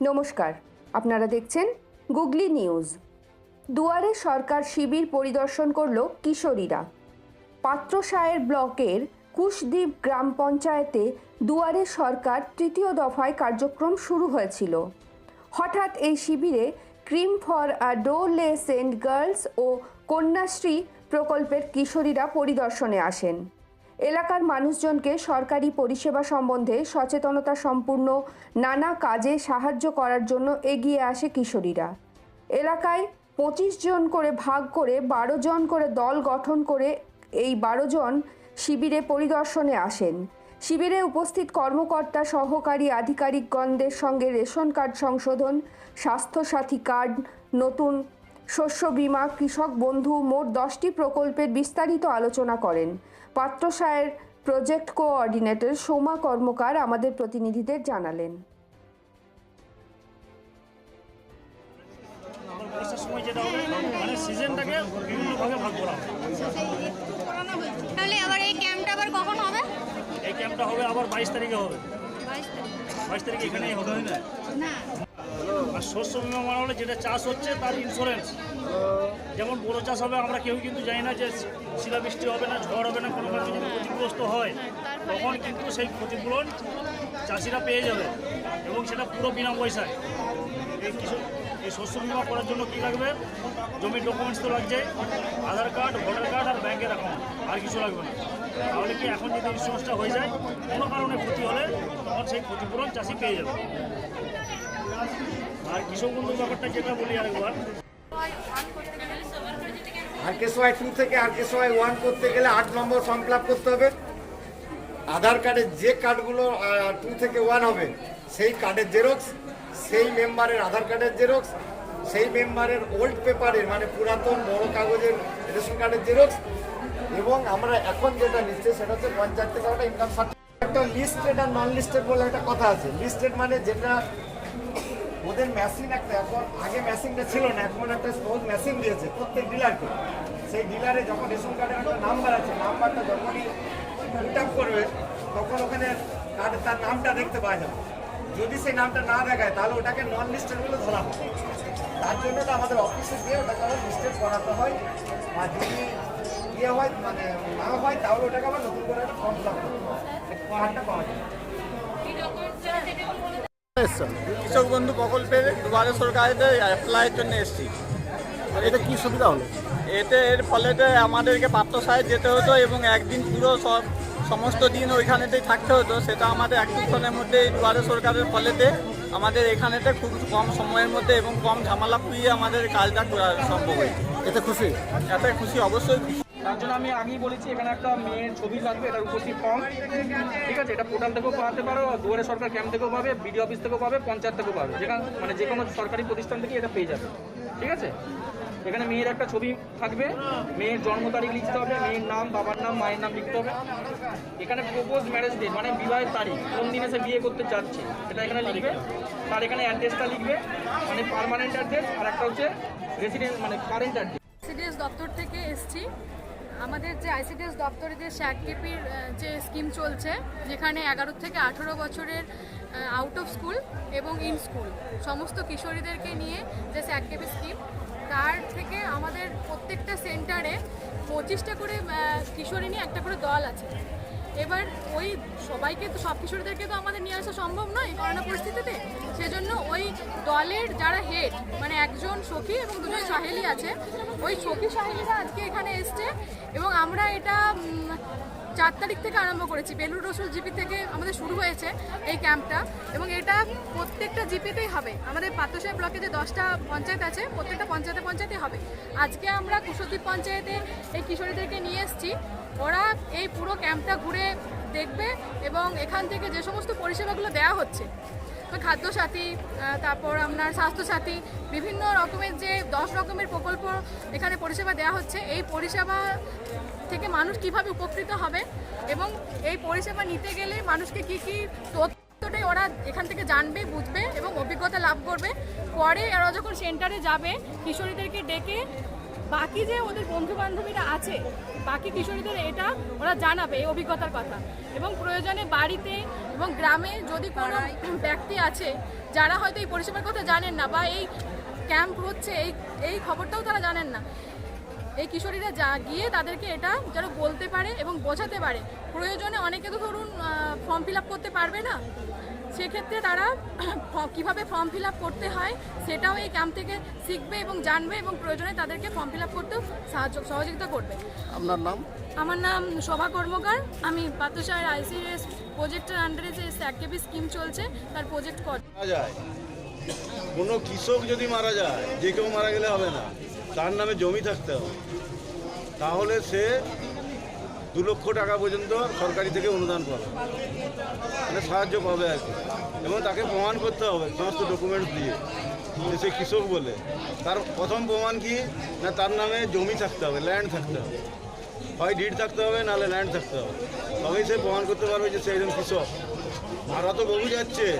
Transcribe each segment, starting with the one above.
নমস্কার, আপনারা দেখছেন গুগলি নিউজ। দুয়ারে সরকার শিবির পরিদর্শন করল কিশোরীরা। পাত্রসায়ের ব্লকের কুশদ্বীপ গ্রাম পঞ্চায়েতে দুয়ারে সরকার তৃতীয় দফায় কার্যক্রম শুরু হয়েছিল। হঠাৎ এই শিবিরে ক্রিম for uh do less adolescent girls ও কন্যাশ্রী প্রকল্পের কিশোরীরা পরিদর্শনে আসেন। এলাকার মানুষজনকে সরকারি পরিষেবা সম্বন্ধে সচেতনতা সম্পূর্ণ, নানা কাজে সাহায্য করার জন্য এগিয়ে আসে কিশোরীরা। এলাকায় পঁচিশ জন করে ভাগ করে বারো জন করে দল গঠন করে এই বারো জন শিবিরে পরিদর্শনে আসেন। শিবিরে উপস্থিত কর্মকর্তা, সহকারী আধিকারিকগণদের সঙ্গে রেশন কার্ড সংশোধন, স্বাস্থ্যসাথী কার্ড, নতুন শস্য বীমা, কৃষক বন্ধু, মোট দশটি প্রকল্পের বিস্তারিত আলোচনা করেন। পাত্রসায়ের প্রজেক্ট কোঅর্ডিনেটর সোমা কর্মকার আমাদের প্রতিনিধিদের জানালেন। মানে সিজনটাকে বিভিন্ন ভাগে ভাগ করা হবে। তাহলে আবার এই ক্যাম্পটা আবার কখন হবে? এই ক্যাম্পটা হবে আবার বাইশ তারিখে হবে। বাইশ তারিখে এখানেই হবে। না। আর শস্য বিমা মানে হলে যেটা চাষ হচ্ছে তার ইন্স্যুরেন্স যেমন বড় চাষ হবে, আমরা কেউ কিন্তু জানি না যে শিলাবৃষ্টি হবে না, ঝড় হবে না, কোনো কারণে যদি ক্ষতিগ্রস্ত হয়, তখন কিন্তু সেই ক্ষতিপূরণ চাষিরা পেয়ে যাবে এবং সেটা পুরো বিনা পয়সায়। এই কিছু এই শস্য বিমা করার জন্য কী লাগবে? জমির ডকুমেন্টস তো লাগছে, আধার কার্ড, ভোটার কার্ড আর ব্যাংকের অ্যাকাউন্ট আর কিছু লাগবে না। তাহলে কি এখন যদি ইন্স্যুরেন্সটা হয়ে যায়, কোনো কারণে ক্ষতি হলে তখন সেই ক্ষতিপূরণ চাষি পেয়ে যাবে। আর যেটা আরকেএসওয়াই টু থেকে আরকেএসওয়াই ওয়ান করতে গেলে আট নম্বর করতে হবে। আধার কার্ডের যে কার্ডগুলো টু থেকে ওয়ান হবে, সেই কার্ডের জেরক্স সেই মেম্বারের আধার কার্ডের জেরক্স সেই মেম্বারের ওল্ড পেপারের মানে পুরাতন বড় কাগজের রেশন কার্ডের জেরক্স এবং আমরা এখন যেটা নিচ্ছি সেটা হচ্ছে পঞ্চায়েত থেকে একটা ইনকাম সার্টিফিকেট একটা লিস্টেড আর নন লিস্টেড বলে একটা কথা আছে। লিস্টেড মানে যেটা ওদের মেশিন একটা, এখন আগে মেশিনটা ছিল না, এখন একটা সহজ মেশিন দিয়েছে, প্রত্যেক ডিলারকে সেই ডিলারে যখন রেশন কার্ডের একটা নাম্বার আছে নাম্বারটা যখনই আপ করবে, তখন ওখানে কার্ডে তার নামটা দেখতে পাওয়া যাবে। যদি সেই নামটা না দেখায়, তাহলে ওটাকে নন লিস্টেড বলে ধরা হয়। তার জন্য তো আমাদের অফিসে গিয়ে ওটাকে আবার লিস্টেড করাতে হয়। আর যদি ইয়ে হয় মানে না হয়, তাহলে ওটাকে আবার নতুন করে একটা ফর্ম ফিল করতে হয়। পাওয়া যায়। কৃষক বন্ধু প্রকল্পের দুয়ারে সরকারের অ্যাপ্লাইয়ের জন্য এসেছি। এটা কি সুবিধা হলো? এতে এর ফলেতে আমাদেরকে পাত্রসায় যেতে হতো এবং একদিন পুরো সব সমস্ত দিন ওইখানেতেই থাকতে হতো। সেটা আমাদের একটুক্ষণের মধ্যে এই দুয়ারে সরকারের ফলেতে আমাদের এখানেতে খুব কম সময়ের মধ্যে এবং কম ঝামেলা পুইয়ে আমাদের কাজটা করা সম্ভব হয়েছে। এতে খুশি? এতে খুশি অবশ্যই খুশি। তার জন্য আমি আগেই বলেছি, এখানে একটা মেয়ের ছবি লাগবে, এটার উপস্থিত ফর্ম ঠিক আছে, এটা পোর্টাল থেকেও পাওয়াতে পারো, দুয়ারে সরকার ক্যাম্প থেকেও পাবে বিডি অফিস থেকেও পাবে, পঞ্চায়েত থেকেও পাবে। যেখানে মানে যে কোনো সরকারি প্রতিষ্ঠান থেকে এটা পেয়ে যাবে। ঠিক আছে? এখানে মেয়ের একটা ছবি থাকবে, মেয়ের জন্ম তারিখ লিখতে হবে, মেয়ের নাম, বাবার নাম, মায়ের নাম লিখতে হবে। এখানে প্রপোজ ম্যারেজ ডেট মানে বিবাহের তারিখ, কোন দিনে সে বিয়ে করতে চাচ্ছে, সেটা এখানে লিখবে। তার এখানে অ্যাড্রেসটা লিখবে মানে পার্মানেন্ট অ্যাড্রেস আর একটা হচ্ছে রেসিডেন্স মানে কারেন্ট অ্যাড্রেস আইসিডিএস দপ্তর থেকে এসছি। আমাদের যে আইসিডিএস দপ্তরে যে শ্যাককেপির যে স্কিম চলছে, যেখানে এগারো থেকে আঠেরো বছরের আউট অফ স্কুল এবং ইন স্কুল সমস্ত কিশোরীদেরকে নিয়ে যে শ্যাককেপি স্কিম তার থেকে আমাদের প্রত্যেকটা সেন্টারে পঁচিশটা করে কিশোরী নিয়ে একটা করে দল আছে। এবার ওই সবাইকে তো, সব কিশোরদেরকে তো আমাদের নিয়ে আসা সম্ভব নয় করোনা পরিস্থিতিতে। সেজন্য ওই দলের যারা হেড মানে একজন সখী এবং দুজন সাহেলি আছে, ওই সখী সাহেলিরা আজকে এখানে এসছে এবং আমরা এটা চার তারিখ থেকে আরম্ভ করেছি। বেলুর রসুল জিপি থেকে আমাদের শুরু হয়েছে এই ক্যাম্পটা এবং এটা প্রত্যেকটা জিপিতেই হবে। আমাদের পাত্রসাহেব ব্লকে যে দশটা পঞ্চায়েত আছে, প্রত্যেকটা পঞ্চায়েতে পঞ্চায়েতে হবে। আজকে আমরা কুশদ্বীপ পঞ্চায়েতে এই কিশোরীদেরকে নিয়ে এসেছি। ওরা এই পুরো ক্যাম্পটা ঘুরে দেখবে এবং এখান থেকে যে সমস্ত পরিষেবাগুলো দেওয়া হচ্ছে খাদ্যসাথী তারপর আপনার স্বাস্থ্যসাথী, বিভিন্ন রকমের যে দশ রকমের প্রকল্প এখানে পরিষেবা দেওয়া হচ্ছে, এই পরিষেবা থেকে মানুষ কীভাবে উপকৃত হবে এবং এই পরিষেবা নিতে গেলে মানুষকে কি কি তথ্যটাই ওরা এখান থেকে জানবে, বুঝবে এবং অভিজ্ঞতা লাভ করবে। পরে ওরা যখন সেন্টারে যাবে, কিশোরীদেরকে ডেকে বাকি যে ওদের বন্ধু বান্ধবীরা আছে, বাকি কিশোরীদের এটা ওরা জানাবে এই অভিজ্ঞতার কথা। এবং প্রয়োজনে বাড়িতে এবং গ্রামে যদি কোনো ব্যক্তি আছে, যারা হয়তো এই পরিষেবার কথা জানেন না বা এই ক্যাম্প হচ্ছে, এই এই খবরটাও তারা জানেন না, এই কিশোরীরা যা, গিয়ে তাদেরকে এটা যেন বলতে পারে এবং বোঝাতে পারে। প্রয়োজনে অনেকে তো ধরুন ফর্ম ফিল করতে পারবে না। সেক্ষেত্রে তারা কীভাবে ফর্ম ফিল আপ করতে হয় সেটাও এই ক্যাম্প থেকে শিখবে এবং জানবে এবং প্রয়োজনে তাদেরকে ফর্ম ফিল আপ করতেও সাহায্য সহযোগিতা করবে। আপনার নাম? আমার নাম শোভা কর্মকার। আমি পাত্রসাহের আইসিএস প্রজেক্টের আন্ডারে যে স্যাকেবি স্কিম চলছে তার প্রজেক্ট কর মারা যায়। কোনো কৃষক যদি মারা যায় যে কেউ মারা গেলে হবে না। তার নামে জমি থাকতে হবে। তাহলে সে দু লক্ষ টাকা পর্যন্ত সরকারি থেকে অনুদান পাবে। মানে সাহায্য পাবে আর কি। এবং তাকে প্রমাণ করতে হবে সমস্ত ডকুমেন্টস দিয়ে। যে সে কৃষক বলে। তার প্রথম প্রমাণ কি? না, তার নামে জমি থাকতে হবে ল্যান্ড থাকতে হবে। হয় ডিড থাকতে হবে, নাহলে ল্যান্ড থাকতে হবে। তবেই সে প্রমাণ করতে পারবে যে সে একজন কৃষক। মারা তো বহু যাচ্ছে।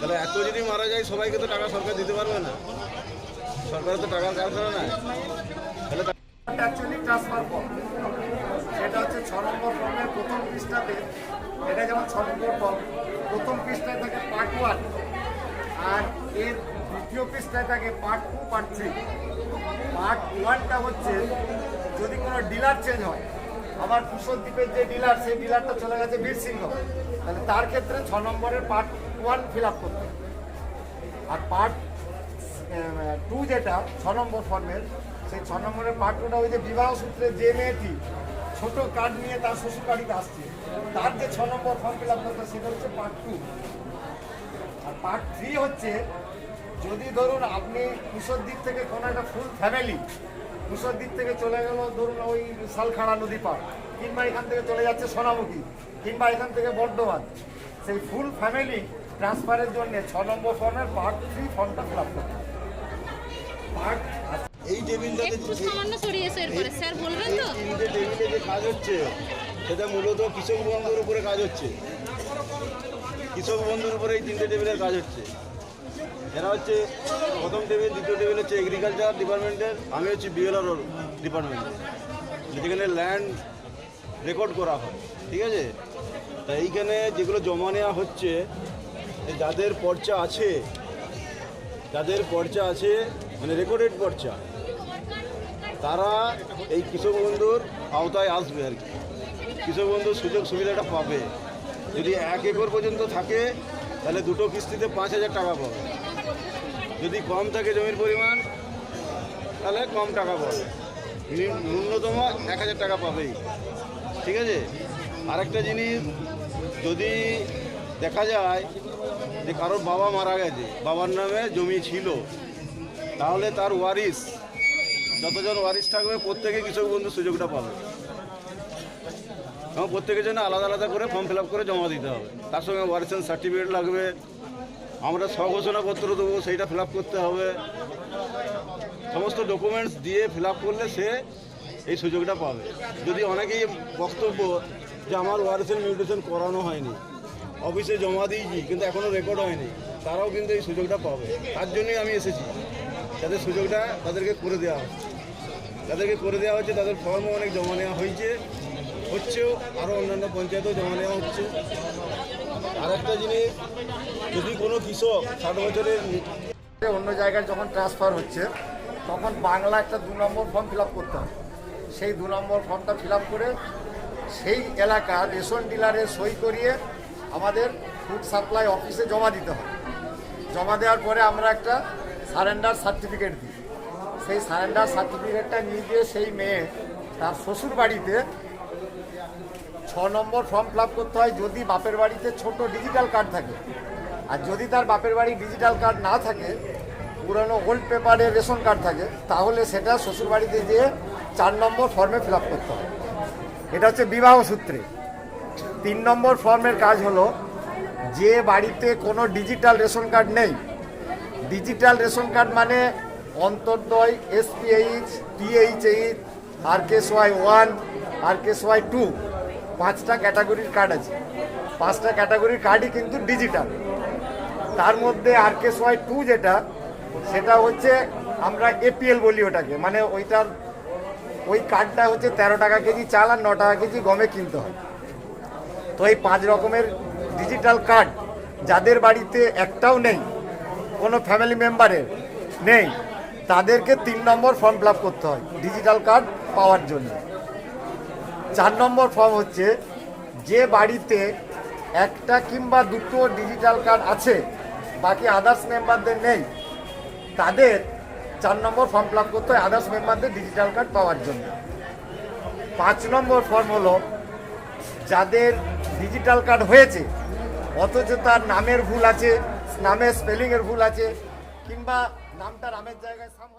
তাহলে এত যদি মারা যায়, সবাইকে তো টাকা সরকার দিতে পারবে না। সরকারের তো টাকার কারখানা নাই। তাহলে সেটা হচ্ছে ছ নম্বর ফর্মের প্রথম পৃষ্ঠাতে, এটা যেমন ছ নম্বর ফর্ম, প্রথম পৃষ্ঠায় থাকে পার্ট ওয়ান আর এর দ্বিতীয় পৃষ্ঠায় থাকে part two part three part ওয়ানটা হচ্ছে যদি কোনো ডিলার চেঞ্জ হয় আমার কুশলদ্বীপের যে ডিলার সেই ডিলারটা চলে গেছে বীরসিংহ তাহলে তার ক্ষেত্রে ছ নম্বরের পার্ট ওয়ান ফিল আপ করতে। আর পার্ট টু যেটা, ছ নম্বর ফর্মের, সেই ছ নম্বরের পার্ট টুটা ওই যে বিবাহ সূত্রে যে মেয়েটি ছোট কার্ড নিয়ে তার শ্বশুর বাড়িতে আসছে তার যে ছ নম্বর ফর্ম ফিল আপ করতে সেটা হচ্ছে পার্ট টু আর পার্ট থ্রি হচ্ছে, যদি ধরুন আপনি কুশোর দিক থেকে কোনো একটা ফুল ফ্যামিলি কুশোর দিক থেকে চলে গেল ধরুন ওই শালখাড়া নদী পার কিংবা এখান থেকে চলে যাচ্ছে সোনামুখী, কিংবা এখান থেকে বর্ধমান, সেই ফুল ফ্যামিলি ট্রান্সফারের জন্য ছ নম্বর ফর্মের পার্ট থ্রি ফর্মটা ফিল আপ করতে। পার্ট এই টেবিলটাতে একটু সামান্য সরিয়েছে এরপরে। স্যার বলবেন তো? এই টেবিলে যে কাজ হচ্ছে সেটা মূলত কৃষক বন্ধুর উপরে কাজ হচ্ছে। কৃষক বন্ধুর উপরে এই তিনটে টেবিলের কাজ হচ্ছে। এরা হচ্ছে প্রথম টেবিল দ্বিতীয় টেবিল হচ্ছে এগ্রিকালচার ডিপার্টমেন্টের আমি হচ্ছে বিএলআর ডিপার্টমেন্টের যেখানে ল্যান্ড রেকর্ড করা হয় ঠিক আছে? তা এইখানে যেগুলো জমা নেওয়া হচ্ছে যাদের পর্চা আছে যাদের পর্চা আছে মানে রেকর্ডেড পর্চা তারা এই কৃষক বন্ধুর আওতায় আসবে আর কি। কৃষক বন্ধুর সুযোগ সুবিধাটা পাবে। যদি এক একর পর্যন্ত থাকে, তাহলে দুটো কিস্তিতে পাঁচ হাজার টাকা পাবে। যদি কম থাকে জমির পরিমাণ, তাহলে কম টাকা পাবে। ন্যূনতম এক হাজার টাকা পাবেই। ঠিক আছে? আরেকটা জিনিস, যদি দেখা যায় যে কারোর বাবা মারা গেছে, বাবার নামে জমি ছিল, তাহলে তার ওয়ারিস যতজন ওয়ারিস থাকবে, প্রত্যেকে কৃষক বন্ধু সুযোগটা পাবে। এবং প্রত্যেকের জন্য আলাদা আলাদা করে ফর্ম ফিল করে জমা দিতে হবে। তার সঙ্গে ওয়ারিসেন সার্টিফিকেট লাগবে। আমরা স্বঘোষণাপত্র দেবো, সেইটা ফিল করতে হবে। সমস্ত ডকুমেন্টস দিয়ে ফিল করলে সে এই সুযোগটা পাবে। যদি অনেকেই বক্তব্য যে আমার ওয়ারিসের মিউটেশন করানো হয়নি, অফিসে জমা দিয়েছি, কিন্তু এখনও রেকর্ড হয়নি, তারাও কিন্তু এই সুযোগটা পাবে। তার জন্যই আমি এসেছি, যাতে সুযোগটা তাদেরকে করে দেওয়া হচ্ছে তাদেরকে করে দেওয়া হচ্ছে, তাদের ফর্মও অনেক জমা নেওয়া হয়েছে। হচ্ছেও আরও অন্যান্য পঞ্চায়েতেও জমা নেওয়া হচ্ছে। আর একটা জিনিস, যদি কোনো কৃষক ষাট বছরের অন্য জায়গায় যখন ট্রান্সফার হচ্ছে, তখন বাংলা একটা দু নম্বর ফর্ম ফিল আপ করতে হয়। সেই দু নম্বর ফর্মটা ফিল করে সেই এলাকার রেশন ডিলারে সই করিয়ে আমাদের ফুড সাপ্লাই অফিসে জমা দিতে হয়। জমা দেওয়ার পরে আমরা একটা সারেন্ডার সার্টিফিকেট দিই। সেই সারেন্ডার সার্টিফিকেটটা নিয়ে গিয়ে সেই মেয়ে তার শ্বশুর বাড়িতে ছ নম্বর ফর্ম ফিল করতে হয় যদি বাপের বাড়িতে ছোট ডিজিটাল কার্ড থাকে। আর যদি তার বাপের বাড়ি ডিজিটাল কার্ড না থাকে, পুরনো ওল্ড পেপারে রেশন কার্ড থাকে, তাহলে সেটা শ্বশুর বাড়িতে গিয়ে চার নম্বর ফর্মে ফিল করতে হয়। এটা হচ্ছে বিবাহ সূত্রে। তিন নম্বর ফর্মের কাজ হলো, যে বাড়িতে কোনো ডিজিটাল রেশন কার্ড নেই, ডিজিটাল রেশন কার্ড মানে অন্তর্দয় SPH THH R K Y one R K Y two পাঁচটা ক্যাটাগরির কার্ড আছে। পাঁচটা ক্যাটাগরির কার্ডই কিন্তু ডিজিটাল তার মধ্যে আর কে ওয়াই টু যেটা, সেটা হচ্ছে আমরা এপিএল বলি ওটাকে। মানে ওইটার, ওই কার্ডটা হচ্ছে তেরো টাকা কেজি চাল আর ন টাকা কেজি গমে কিনতে হয়। তো এই পাঁচ রকমের ডিজিটাল কার্ড যাদের বাড়িতে একটাও নেই, কোনো ফ্যামিলি মেম্বারের নেই তাদেরকে তিন নম্বর ফর্ম ফিল করতে হয় ডিজিটাল কার্ড পাওয়ার জন্য। চার নম্বর ফর্ম হচ্ছে, যে বাড়িতে একটা কিংবা দুটো ডিজিটাল কার্ড আছে, বাকি আদার্স মেম্বারদের নেই, তাদের চার নম্বর ফর্ম ফিল করতে হয় আদার্স মেম্বারদের ডিজিটাল কার্ড পাওয়ার জন্য। পাঁচ নম্বর ফর্ম হলো, যাদের ডিজিটাল কার্ড হয়েছে, অথচ তার নামের ভুল আছে, নামের স্পেলিংয়ের ভুল আছে, কিংবা নামটা রামের জায়গায় সাম